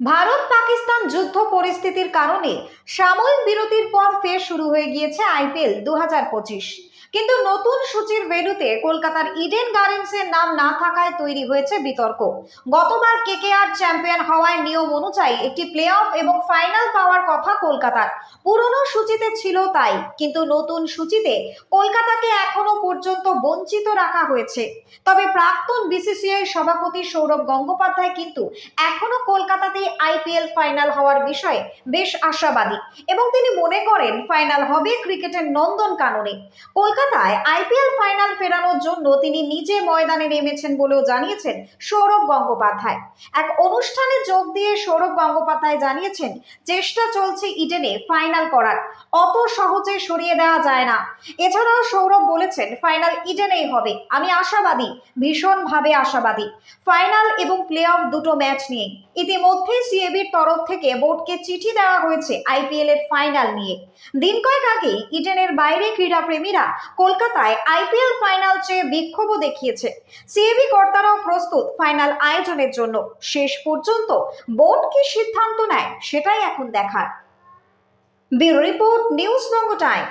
ভারত পাকিস্তান যুদ্ধ পরিস্থিতির কারণে সাময়িক বিরতির পর ফের শুরু হয়ে গিয়েছে আইপিএল দু কিন্তু নতুন সূচির ভেন্যুতে কলকাতার ইডেন গার্ডেন্সের নাম না থাকায় তৈরি হয়েছে বিতর্ক। গতবার কেকেআর চ্যাম্পিয়ন হওয়ায় নিয়ম অনুযায়ী একটি প্লে অফ এবং ফাইনাল পাওয়ার কথা কলকাতার। পুরনো সূচিতে ছিল তাই, কিন্তু নতুন সূচিতে কলকাতাকে এখনও পর্যন্ত বঞ্চিত রাখা হয়েছে। তবে প্রাক্তন বিসিসিআই সভাপতি সৌরভ গঙ্গোপাধ্যায় কিন্তু এখনও কলকাতাতেই আইপিএল ফাইনাল হওয়ার বিষয়ে বেশ আশাবাদী এবং তিনি মনে করেন ফাইনাল হবে ক্রিকেটের নন্দন কাননে। কলকাতায় আইপিএল ফাইনাল ফেরানোর জন্য তিনি নিজে ময়দানে নেমেছেন বলেও জানিয়েছেন সৌরভ গঙ্গোপাধ্যায়। এক অনুষ্ঠানে যোগ দিয়ে সৌরভ গঙ্গোপাধ্যায় জানিয়েছেন, চেষ্টা চলছে ইডেনে ফাইনাল করার। অত সহজে সরিয়ে দেওয়া যায় না। এছাড়াও সৌরভ বলেছেন, ফাইনাল ইডেনেই হবে। আমি আশাবাদী, ভীষণভাবে আশাবাদী। ফাইনাল এবং প্লে অফ দুটো ম্যাচ নিয়ে ইতিমধ্যেই সিএবির তরফ থেকে বোর্ডকে চিঠি দেওয়া হয়েছে আইপিএল এর ফাইনাল নিয়ে। দিন কয়েক আগেই ইডেনের বাইরে ক্রীড়াপ্রেমীরা কলকাতায় আইপিএল ফাইনাল চেয়ে বিক্ষোভও দেখিয়েছে। সিএবি কর্তারাও প্রস্তুত ফাইনাল আয়োজনের জন্য। শেষ পর্যন্ত বোর্ড কি সিদ্ধান্ত নেয় সেটাই এখন দেখার। Bureau report news Banga time.